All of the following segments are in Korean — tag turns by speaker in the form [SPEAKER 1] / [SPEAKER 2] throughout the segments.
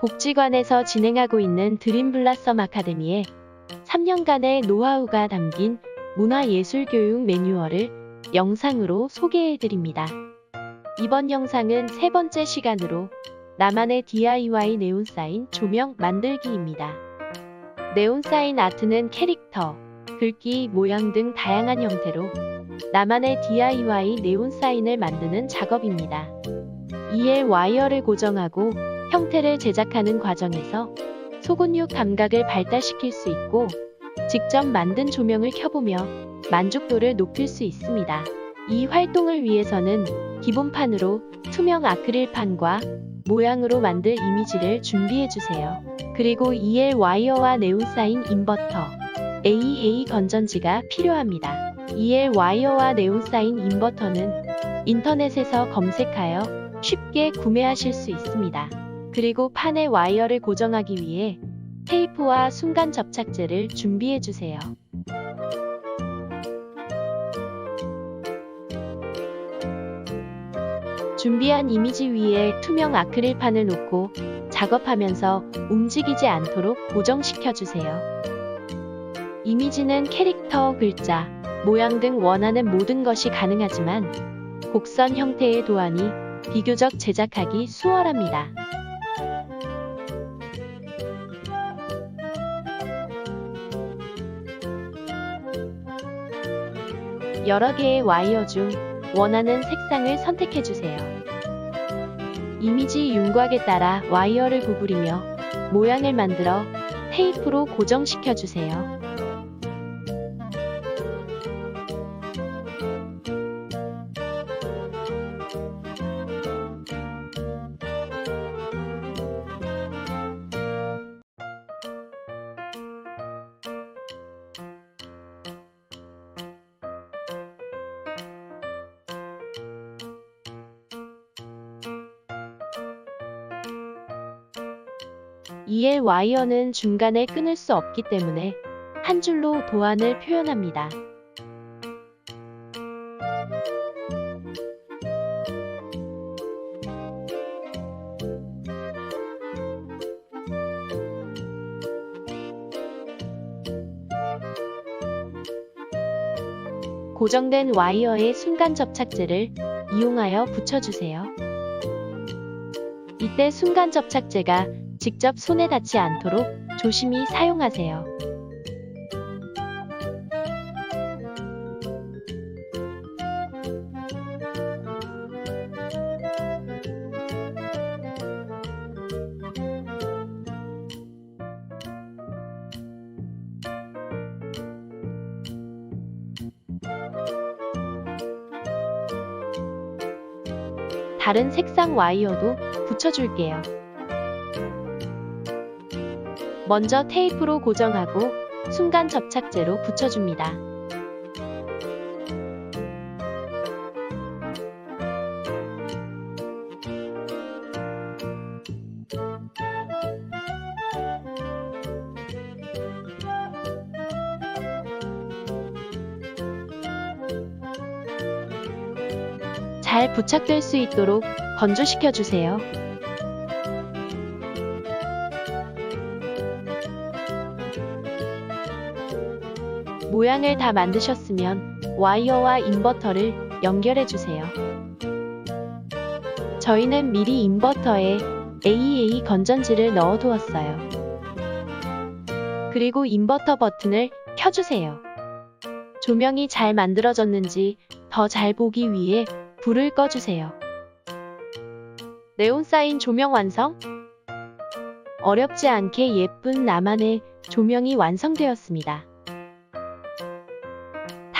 [SPEAKER 1] 복지관에서 진행하고 있는 드림 블라썸 아카데미에 3년간의 노하우가 담긴 문화예술교육 매뉴얼을 영상으로 소개해드립니다. 이번 영상은 세 번째 시간으로 나만의 DIY 네온사인 조명 만들기입니다. 네온사인 아트는 캐릭터, 글귀, 모양 등 다양한 형태로 나만의 DIY 네온사인을 만드는 작업입니다. 이에 와이어를 고정하고 형태를 제작하는 과정에서 소근육 감각을 발달시킬 수 있고 직접 만든 조명을 켜보며 만족도를 높일 수 있습니다. 이 활동을 위해서는 기본판으로 투명 아크릴판과 모양으로 만들 이미지를 준비해 주세요. 그리고 EL 와이어와 네온사인 인버터, AA 건전지가 필요합니다. EL 와이어와 네온사인 인버터는 인터넷에서 검색하여 쉽게 구매하실 수 있습니다. 그리고 판에 와이어를 고정하기 위해 테이프와 순간 접착제를 준비해 주세요. 준비한 이미지 위에 투명 아크릴판을 놓고 작업하면서 움직이지 않도록 고정시켜 주세요. 이미지는 캐릭터, 글자, 모양 등 원하는 모든 것이 가능하지만 곡선 형태의 도안이 비교적 제작하기 수월합니다. 여러 개의 와이어 중 원하는 색상을 선택해 주세요. 이미지 윤곽에 따라 와이어를 구부리며 모양을 만들어 테이프로 고정시켜 주세요. 이에 와이어는 중간에 끊을 수 없기 때문에 한 줄로 도안을 표현합니다. 고정된 와이어에 순간 접착제를 이용하여 붙여주세요. 이때 순간 접착제가 직접 손에 닿지 않도록 조심히 사용하세요. 다른 색상 와이어도 붙여줄게요. 먼저 테이프로 고정하고 순간 접착제로 붙여줍니다. 잘 부착될 수 있도록 건조시켜 주세요. 모양을 다 만드셨으면 와이어와 인버터를 연결해 주세요. 저희는 미리 인버터에 AA 건전지를 넣어 두었어요. 그리고 인버터 버튼을 켜주세요. 조명이 잘 만들어졌는지 더 잘 보기 위해 불을 꺼주세요. 네온 사인 조명 완성! 어렵지 않게 예쁜 나만의 조명이 완성되었습니다.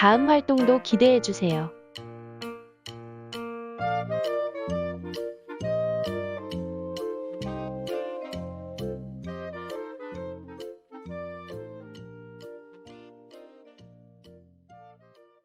[SPEAKER 1] 다음 활동도 기대해 주세요.